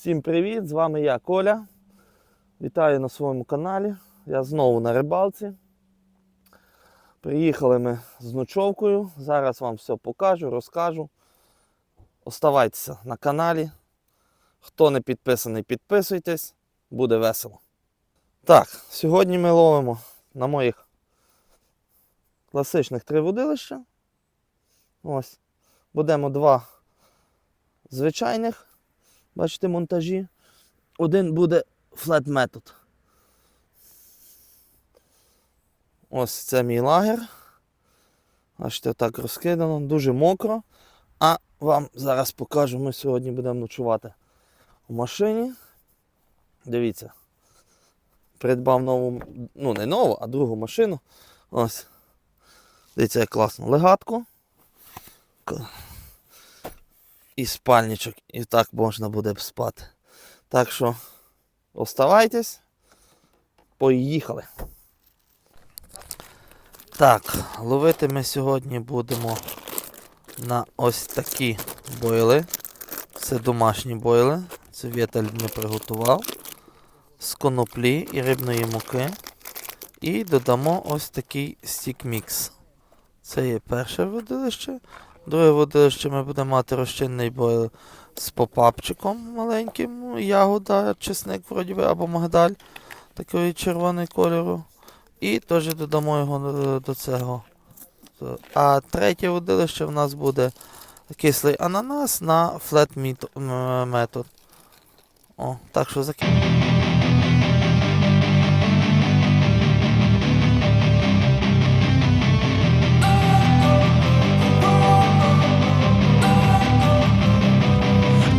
Всім привіт! З вами я Коля. Вітаю на своєму каналі. Я знову на рибалці. Приїхали ми з ночовкою. Зараз вам все покажу, розкажу. Оставайтеся на каналі. Хто не підписаний, підписуйтесь, буде весело. Так, сьогодні ми ловимо на моїх класичних три водилища. Ось. Будемо два звичайних, бачите, монтажі. Один буде флет метод. Ось це мій лагер. Бачите, так розкидано, дуже мокро. А вам зараз покажу, ми сьогодні будемо ночувати у машині. Дивіться. Придбав нову, ну не нову, а другу машину. Ось. Дивіться, як класно. Легатку. І спальничок. І так можна буде спати. Так що оставайтесь. Поїхали. Так, ловити ми сьогодні будемо на ось такі бойли. Це домашні бойли. Це Віталь не приготував. З коноплі і рибної муки. І додамо ось такий стік-мікс. Це є перше водилище. Друге водилище ми будемо мати розчинний бойл з попапчиком маленьким, ягода, чесник вроді би, або мигдаль такої червоного кольору. І теж додамо його е, до цього. А третє водилище в нас буде кислий ананас на флет метод. О, так що закінчимо.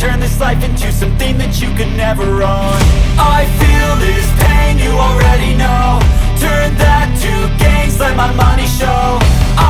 turn this life into something that you could never own. I feel this pain, you already know. Turn that to gains, let my money show. I've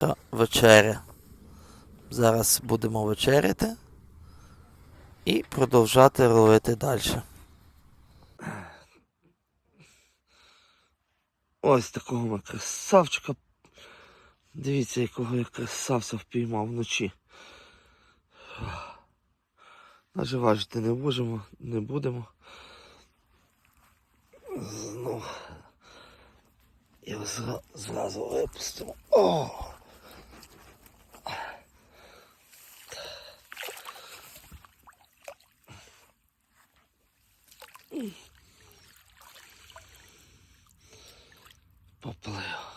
Та вечеря. Зараз будемо вечеряти і продовжати ловити далі. Ось такого ми красавчика. Дивіться, якого я красавця впіймав вночі. Навіть не можемо, не будемо. Знов його зразу випустимо. О! Поплив.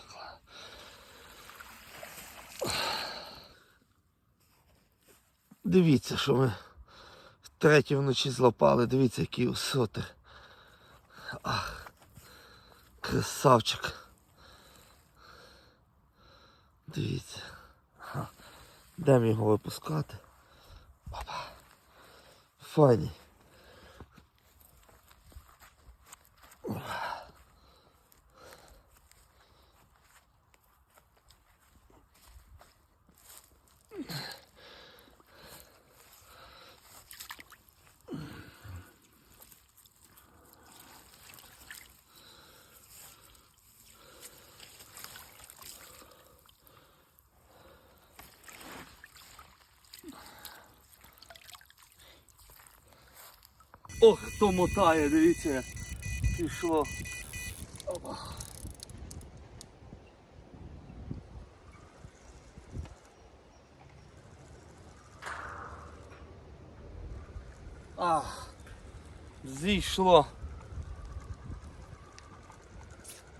Дивіться, що ми втретє вночі злопали. Дивіться, який усотер. Ах, красавчик. Дивіться. Йдемо його випускати. Опа. Файний. Ох, хто мотає, дивіться, пішло. Опа. Ах, зійшло.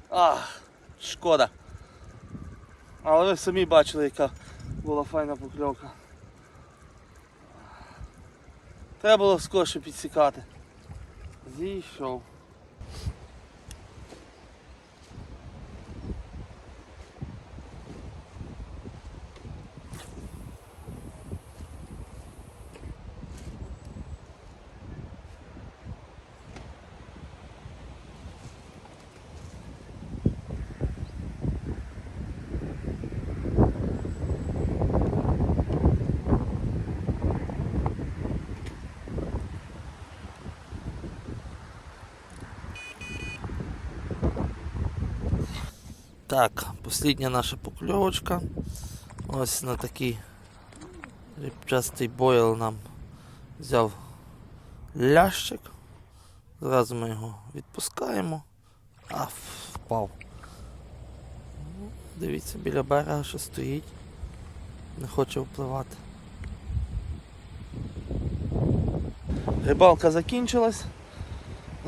Ах, шкода. Але ви самі бачили, яка була файна покльовка. Треба було скорше підсікати. Зійшов. Так, послідня наша покльовочка. Ось на такий рібчастий бойл нам взяв лящик. Зразу ми його відпускаємо. А, впав. Ну, Дивіться, біля берега ще стоїть. Не хоче впливати. Рибалка закінчилась.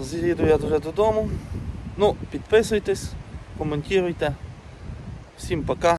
З'їду я вже додому. Ну, підписуйтесь, коментуйте. Всім пока.